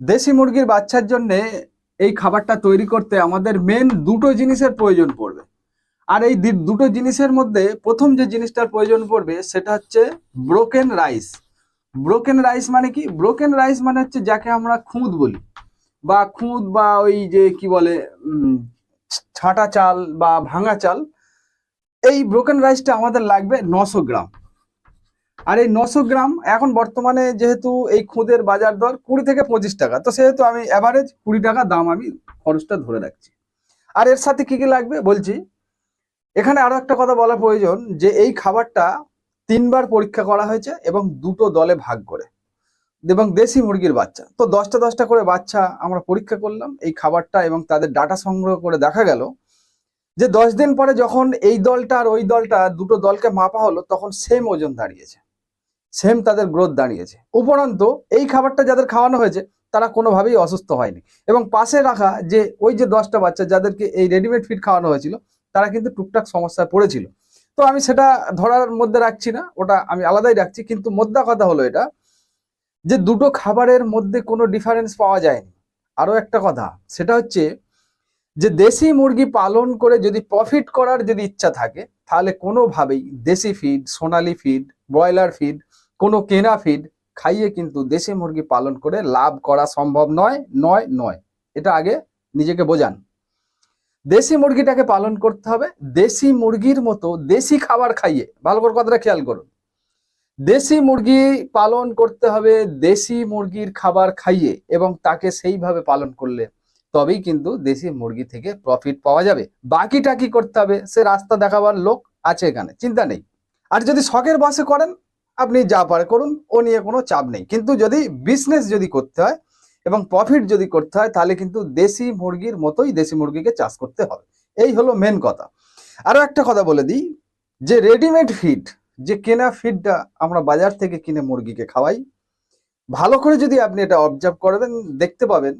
দেশি মুরগির বাচ্চার জন্য এই খাবারটা তৈরি করতে আমাদের মেন দুটো জিনিসের প্রয়োজন পড়বে। আর এই দুটো জিনিসের মধ্যে প্রথম যে জিনিসটার প্রয়োজন পড়বে সেটা হচ্ছে ব্রোকেন রাইস ব্রোকেন রাইস মানে কি? ব্রোকেন রাইস মানে হচ্ছে যাকে আমরা খুঁত বলি। বা খুঁত বা ওই যে কি বলে ছাটা চাল বা ভাঙা চাল। এই ব্রোকেন রাইসটা আমাদের লাগবে নশো গ্রাম। আর এই নশো গ্রাম এখন বর্তমানে যেহেতু এই খুদের বাজার দর কুড়ি থেকে পঁচিশ টাকা, তো সেহেতু আমি অ্যাভারেজ কুড়ি টাকা দাম আমি খরচটা ধরে রাখছি। আর এর সাথে কি কি লাগবে বলছি? এখানে আরও একটা কথা বলা প্রয়োজন যে এই খাবারটা তিনবার পরীক্ষা করা হয়েছে এবং দুটো দলে ভাগ করে, এবং দেশি মুরগির বাচ্চা। তো দশটা দশটা করে বাচ্চা আমরা পরীক্ষা করলাম, এই খাবারটা এবং তাদের ডাটা সংগ্রহ করে দেখা গেল যে দশ দিন পরে যখন এই দলটা আর ওই দলটা দুটো দলকে মাপা হলো, তখন সেম ওজন দাঁড়িয়েছে। সেম তাদের গ্রোথ দাঁড়িয়েছে। উপরন্ত, এই খাবারটা যাদের খাওয়ানো হয়েছে, তারা কোনোভাবেই অসুস্থ হয়নি। এবং পাশে রাখা যে, ওই যে দশটা বাচ্চা যাদেরকে এই রেডিমেড ফিড খাওয়ানো হয়েছিল, তারা কিন্তু টুকটাক সমস্যায় পড়েছিল। তো আমি সেটা ধরার মধ্যে রাখছি না, ওটা আমি আলাদাই রাখছি, কিন্তু মোদ্দা কথা হলো এটা যে, দুটো খাবারের মধ্যে কোনো ডিফারেন্স পাওয়া যায়নি। আরও একটা কথা, সেটা হচ্ছে যে, দেশি মুরগি পালন করে যদি প্রফিট করার যদি ইচ্ছা থাকে তাহলে কোনোভাবেই দেশি ফিড সোনালি ফিড ব্রয়লার ফিড কোনো কেনা ফিড খাইয়ে কিন্তু দেশি মুরগি পালন করে লাভ করা সম্ভব নয় নয় নয়। এটা আগে নিজেকে বোঝান। দেশি মুরগিটাকে পালন করতে হবে, দেশি মুরগির মতো দেশি খাবার খাইয়ে। ভালো করে কথাটা খেয়াল করুন। দেশি মুরগি পালন করতে হবে, দেশি মুরগির খাবার খাইয়ে এবং তাকে সেইভাবে পালন করলে তবেই কিন্তু দেশি মুরগি থেকে প্রফিট পাওয়া যাবে। বাকিটা কি করতে হবে? সে রাস্তা দেখাবার লোক আছে এখানে, চিন্তা নেই। আর যদি শখের বাসে করেন, আপনি যা পারে করুন, ও নিয়ে কোনো চাপ নেই। কিন্তু যদি বিজনেস যদি করতে হয় এবং প্রফিট যদি করতে হয়, তাহলে কিন্তু দেশি মুরগির মতোই দেশি মুরগিকে চাষ করতে হবে। এই হলো মেন কথা। আরও একটা কথা বলে দিই, যে রেডিমেড ফিড যে কেনা ফিডটা আমরা বাজার থেকে কিনে মুরগিকে খাওয়াই, ভালো করে যদি আপনি এটা অবজার্ভ করবেন দেখতে পাবেন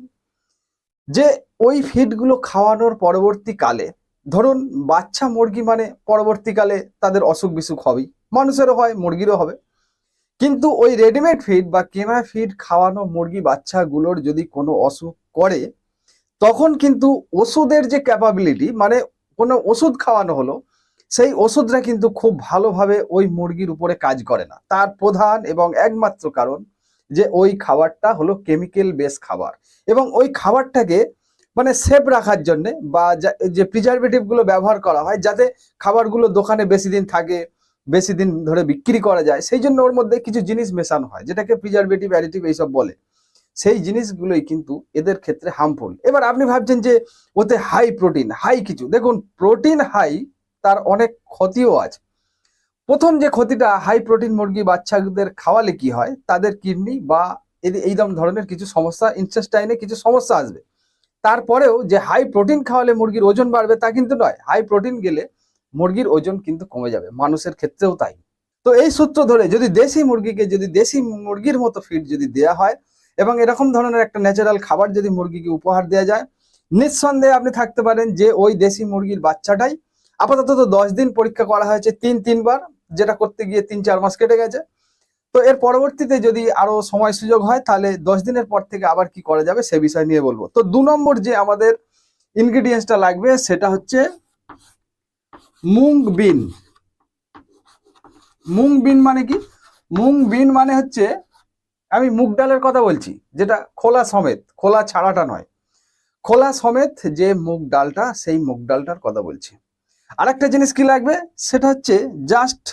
যে ওই ফিডগুলো খাওয়ানোর পরবর্তীকালে, ধরুন বাচ্চা মুরগি মানে পরবর্তীকালে তাদের অসুখ বিসুখ হবেই। মানুষেরও হয়, মুরগিরও হবে। কিন্তু ওই রেডিমেড ফিড বা কেনা ফিড খাওয়ানো মুরগি বাচ্চাগুলোর যদি কোনো অসুখ করে, তখন কিন্তু ওষুধের যে ক্যাপাবিলিটি মানে কোনো ওষুধ খাওয়ানো হলো, সেই ওষুধটা কিন্তু খুব ভালোভাবে ওই মুরগির উপরে কাজ করে না। তার প্রধান এবং একমাত্র কারণ যে ওই খাবারটা হলো কেমিক্যাল বেস খাবার। এবং ওই খাবারটাকে মানে সেফ রাখার জন্য বা যা- যে প্রিজারভেটিভগুলো ব্যবহার করা হয় যাতে খাবারগুলো দোকানে বেশি দিন থাকে, বেশি দিন ধরে বিক্রি করা যায়, সেই জন্য ওর মধ্যে কিছু জিনিস মেশানো হয়, যেটাকে প্রিজারভেটিভ অ্যাডিটিভ এইসব বলে। সেই জিনিসগুলোই কিন্তু এদের ক্ষেত্রে হার্মফুল এবার আপনি ভাবছেন যে ওতে হাই প্রোটিন হাই কিছু। দেখুন প্রোটিন হাই তার অনেক ক্ষতিও আছে। প্রথম যে ক্ষতিটা হাই প্রোটিন মুরগি বাচ্চাদের খাওয়ালে কি হয়? তাদের কিডনি বা এইরকম ধরনের কিছু সমস্যা ইনসেস্টাইনে কিছু সমস্যা আসবে। তারপরেও যে হাই প্রোটিন খাওয়ালে মুরগির ওজন বাড়বে তা কিন্তু নয়। হাই প্রোটিন গেলে মুরগির ওজন কিন্তু কমে যাবে। মানুষের ক্ষেত্রেও তাই। তো এই সূত্র ধরে যদি দেশি মুরগিকে, যদি দেশি মুরগির মতো ফিড যদি দেয়া হয় এবং এরকম ধরনের একটা ন্যাচারাল খাবার যদি মুরগিকে উপহার দেওয়া যায়, নিঃসন্দেহে আপনি থাকতে পারেন যে ওই দেশি মুরগির বাচ্চাটাই আপাতত দশ দিন পরীক্ষা করা হয়েছে তিন, তিনবার, যেটা করতে গিয়ে তিন, চার মাস কেটে গেছে। তো এর পরবর্তীতে যদি আরও সময় সুযোগ হয়, তাহলে দশ দিনের পর থেকে আবার কি করা যাবে সে বিষয় নিয়ে বলব। তো দু নম্বর যে আমাদের ইনগ্রিডিয়েন্টসটা লাগবে, সেটা হচ্ছে মুং বিন। মুং বিন মানে কি? মুং বিন মানে হচ্ছে, আমি মুগ ডালের কথা বলছি, যেটা খোলা সমেত, খোলা ছাড়াটা নয়। খোলা সমেত যে মুগ ডালটা, সেই মুগ ডালটার কথা বলছি। আরেকটা জিনিস কি লাগবে? সেটা হচ্ছে জাস্ট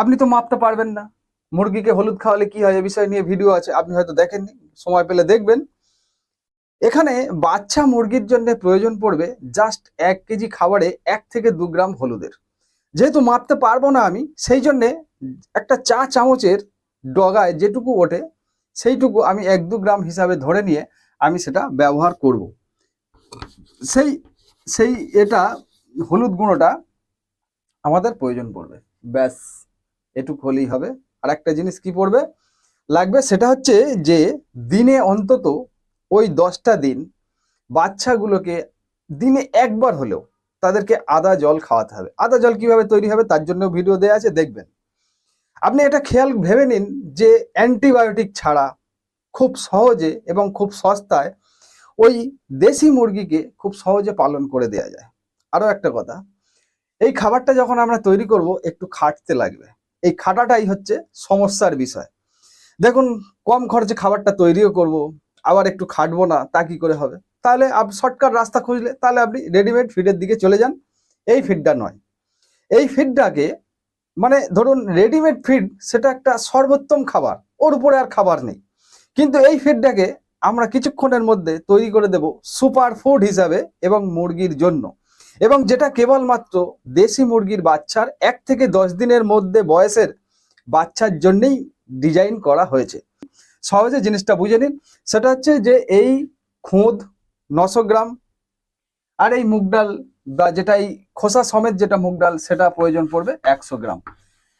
আপনি তো মাপতে পারবেন না। মুরগিকে হলুদ খাওয়ালে কি হয় এ বিষয় নিয়ে ভিডিও আছে, আপনি হয়তো দেখেননি, সময় পেলে দেখবেন। এখানে বাচ্চা মুরগির জন্য প্রয়োজন পড়বে জাস্ট এক কেজি খাবারে এক থেকে দু গ্রাম হলুদের। যেহেতু মাপতে পারব না আমি, সেই জন্যে একটা চা চামচের ডগায় যেটুকু ওঠে, সেইটুকু আমি এক দু গ্রাম হিসাবে ধরে নিয়ে আমি সেটা ব্যবহার করব। সেই সেই এটা হলুদ গুঁড়োটা আমাদের প্রয়োজন পড়বে। ব্যাস। এটুক হলেই হবে। আর একটা জিনিস কি পড়বে? লাগবে সেটা হচ্ছে যে দিনে অন্তত ওই দশটা দিন বাচ্চাগুলোকে দিনে একবার হলেও তাদেরকে আদা জল খাওয়াতে হবে। আদা জল কীভাবে তৈরি হবে তার জন্য ভিডিও দেওয়া আছে, দেখবেন। আপনি এটা খেয়াল ভেবে নিন যে অ্যান্টিবায়োটিক ছাড়া খুব সহজে এবং খুব সস্তায় ওই দেশি মুরগিকে খুব সহজে পালন করে দেওয়া যায়। আরও একটা কথা, এই খাবারটা যখন আমরা তৈরি করব, একটু খাটতে লাগবে। এই খাটাটাই হচ্ছে সমস্যার বিষয়। দেখুন, কম খরচে খাবারটা তৈরিও করব, আবার একটু খাটবো না, তা কি করে হবে? তাহলে আপ, শর্টকাট রাস্তা খুঁজলে, তাহলে আপনি রেডিমেড ফিডের দিকে চলে যান। এই ফিডটা নয়। এই ফিডটাকে মানে ধরুন রেডিমেড ফিড সেটা একটা সর্বোত্তম খাবার, ওর উপরে আর খাবার নেই। কিন্তু এই ফিডটাকে আমরা কিছুক্ষণের মধ্যে তৈরি করে দেব সুপার ফুড হিসাবে এবং মুরগির জন্য। এবং যেটা কেবলমাত্র দেশি মুরগির বাচ্চার এক থেকে দশ দিনের মধ্যে বয়সের বাচ্চার জন্যেই ডিজাইন করা হয়েছে। সহজে জিনিসটা বুঝে নিন। সেটা হচ্ছে যে এই খুঁদ নশো গ্রাম আর এই মুগ ডাল বা যেটা এই খোসা সমেত যেটা মুগ ডাল, সেটা প্রয়োজন পড়বে একশো গ্রাম।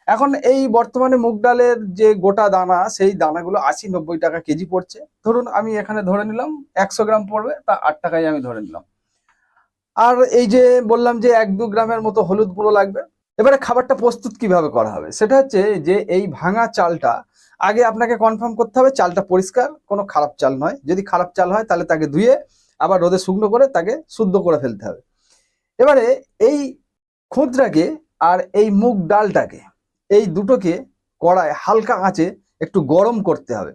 এখন এই বর্তমানে মুগ ডালের যে গোটা দানা, সেই দানাগুলো আশি নব্বই টাকা কেজি পড়ছে। ধরুন আমি এখানে ধরে নিলাম একশো গ্রাম পড়বে, তা আট টাকায় আমি ধরে নিলাম। আর এই যে বললাম যে এক দু গ্রামের মতো হলুদ গুঁড়ো লাগবে, এবারে খাবারটা প্রস্তুত কীভাবে করা হবে? সেটা হচ্ছে যে এই ভাঙা চালটা আগে আপনাকে কনফার্ম করতে হবে, চালটা পরিষ্কার, কোনো খারাপ চাল নয়। যদি খারাপ চাল হয়, তাহলে তাকে ধুয়ে আবার রোদে শুকনো করে তাকে শুদ্ধ করে ফেলতে হবে। এবারে এই খুদটাকে আর এই মুগ ডালটাকে, এই দুটোকে কড়ায় হালকা আঁচে একটু গরম করতে হবে।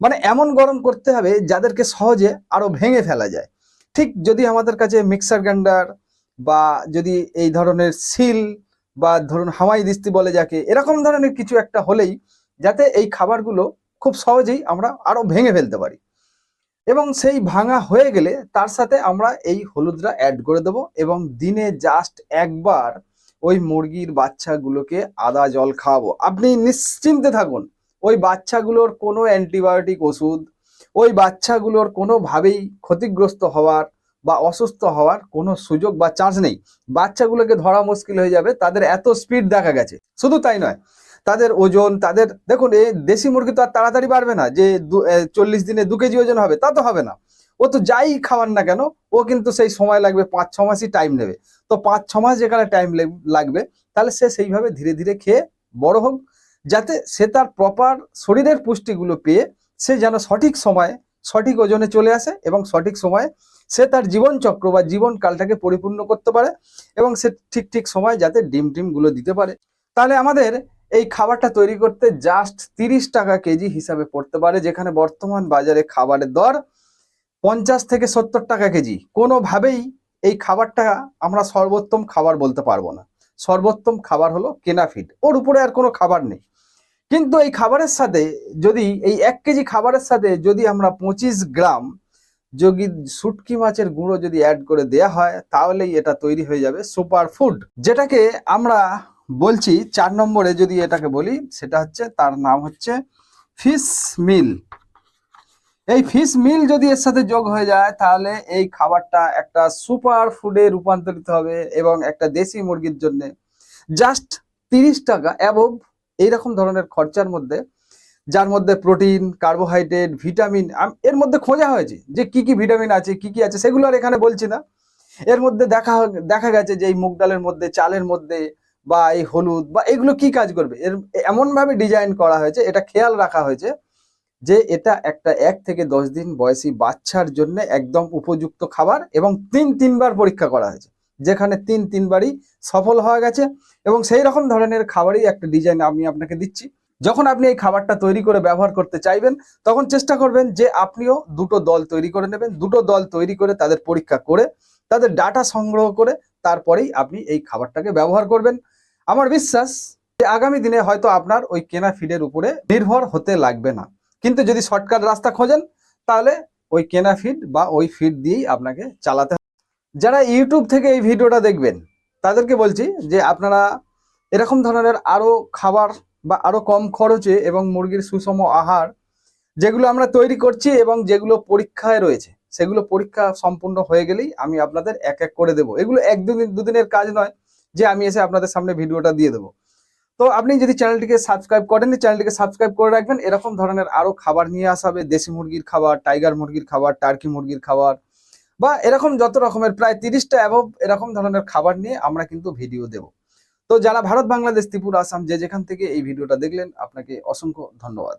মানে এমন গরম করতে হবে যাদেরকে সহজে আরও ভেঙে ফেলা যায়। ঠিক যদি আমাদের কাছে মিক্সার গ্রাইন্ডার বা যদি এই ধরনের সিল বা ধরুন হামাই দিস্তি বলে যাকে, এরকম ধরনের কিছু একটা হলেই যাতে এই খাবারগুলো খুব সহজেই আমরা আরও ভেঙে ফেলতে পারি। এবং সেই ভাঙা হয়ে গেলে তার সাথে আমরা এই হলুদটা অ্যাড করে দেব এবং দিনে জাস্ট একবার ওই মুরগির বাচ্চাগুলোকে আদা জল খাওয়াবো। আপনি নিশ্চিন্তে থাকুন, ওই বাচ্চাগুলোর কোনো অ্যান্টিবায়োটিক ওষুধ ওই বাচ্চাগুলোর কোনোভাবেই ক্ষতিগ্রস্ত হওয়ার বা অসুস্থ হওয়ার কোনো সুযোগ বা চান্স নেই। বাচ্চাগুলোকে ধরা মুশকিল হয়ে যাবে, তাদের এত স্পিড দেখা গেছে। শুধু তাই নয়, তাদের ওজন, তাদের, দেখুন, এই দেশি মুরগি তো আর তাড়াতাড়ি বাড়বে না, যে চল্লিশ দিনে দু কেজি ওজন হবে, তা তো হবে না। ও তো যাই খাওয়ান না কেন, ও কিন্তু সেই সময় লাগবে, পাঁচ, ছ মাসই টাইম নেবে। তো পাঁচ, ছ মাস যেখানে টাইম লাগবে, তাহলে সে সেইভাবে ধীরে ধীরে খেয়ে বড় হোক, যাতে সে তার প্রপার শরীরের পুষ্টিগুলো পেয়ে সে যেন সঠিক সময়ে, সঠিক ওজনে চলে আসে এবং সঠিক সময়ে সে তার জীবন চক্র বা জীবন কালটাকে পরিপূর্ণ করতে পারে এবং সে ঠিক ঠিক সময় যাতে ডিম টিমগুলো দিতে পারে। তাহলে আমাদের এই খাবারটা তৈরি করতে জাস্ট তিরিশ টাকা কেজি হিসাবে পড়তে পারে, যেখানে বর্তমান বাজারে খাবারের দর পঞ্চাশ থেকে সত্তর টাকা কেজি। কোনোভাবেই এই খাবারটা আমরা সর্বোত্তম খাবার বলতে পারব না। সর্বোত্তম খাবার হলো কেনা ফিড। ওর উপরে আর কোনো খাবার নেই। কিন্তু এই খাবারের সাথে যদি, এই এক কেজি খাবারের সাথে যদি আমরা পঁচিশ গ্রাম যদি শুটকি মাছের গুঁড়ো যদি অ্যাড করে দেয়া হয়, তাহলেই এটা তৈরি হয়ে যাবে সুপার ফুড যেটাকে আমরা বলছি, চার নম্বরে যদি এটাকে বলি, সেটা হচ্ছে, তার নাম হচ্ছে ফিশ মিল এই ফিশ মিল যদি এর সাথে যোগ হয়ে যায়, তাহলে এই খাবারটা একটা সুপার ফুডে রূপান্তরিত হবে এবং একটা দেশি মুরগির জন্য জাস্ট তিরিশ টাকা অ্যাবভ এইরকম ধরনের খরচার মধ্যে, যার মধ্যে প্রোটিন, কার্বোহাইড্রেট, ভিটামিন এর মধ্যে খোঁজা হয়েছে যে কি কি ভিটামিন আছে, কি কি আছে, সেগুলো আর এখানে বলছি না। এর মধ্যে দেখা দেখা গেছে যে এই মুগ ডালের মধ্যে, চালের মধ্যে বা এই হলুদ বা এগুলো কি কাজ করবে? এর, এমনভাবে ডিজাইন করা হয়েছে, এটা খেয়াল রাখা হয়েছে যে এটা একটা এক থেকে দশ দিন বয়সী বাচ্চার জন্য একদম উপযুক্ত খাবার এবং তিন, তিনবার পরীক্ষা করা হয়েছে। যেখানে তিন তিনবারই সফল হয়ে গেছে এবং সেই রকম ধরনের খাবারই একটা ডিজাইন আমি আপনাকে দিচ্ছি। যখন আপনি এই খাবারটা তৈরি করে ব্যবহার করতে চাইবেন, তখন চেষ্টা করবেন যে আপনিও দুটো দল তৈরি করে নেবেন, দুটো দল তৈরি করে তাদের পরীক্ষা করে, তাদের ডাটা সংগ্রহ করে তারপরেই আপনি এই খাবারটাকে ব্যবহার করবেন। আমার বিশ্বাস যে আগামী দিনে হয়তো আপনার ওই কেনা ফিডের উপরে নির্ভর হতে লাগবে না। কিন্তু যদি শর্টকাট রাস্তা খোঁজেন, তাহলে ওই কেনা ফিড বা ওই ফিড দিয়েই আপনাকে চালাতে যারা ইউটিউব থেকে এই ভিডিওটা দেখবেন, তাদেরকে বলছি যে আপনারা এরকম ধরনের আরও খাবার বা আরও কম খরচে এবং মুরগির সুষম আহার যেগুলো আমরা তৈরি করছি এবং যেগুলো পরীক্ষায় রয়েছে, সেগুলো পরীক্ষা সম্পূর্ণ হয়ে গেলেই আমি আপনাদের এক এক করে দেবো। এগুলো এক দুদিন, দুদিনের কাজ নয় যে আমি এসে আপনাদের সামনে ভিডিওটা দিয়ে দেবো। তো আপনি যদি চ্যানেলটিকে সাবস্ক্রাইব করেন চ্যানেলটিকে সাবস্ক্রাইব করে রাখবেন। এরকম ধরনের আরও খাবার নিয়ে আসা হবে, দেশি মুরগির খাবার, টাইগার মুরগির খাবার, টার্কি মুরগির খাবার বা এরকম যত রকমের, প্রায় তিরিশটা অ্যাভব এরকম ধরনের খাবার নিয়ে আমরা কিন্তু ভিডিও দেব। তো যারা ভারত, বাংলাদেশ, ত্রিপুরা, আসাম যে যেখান থেকে এই ভিডিওটা দেখলেন, আপনাকে অসংখ্য ধন্যবাদ।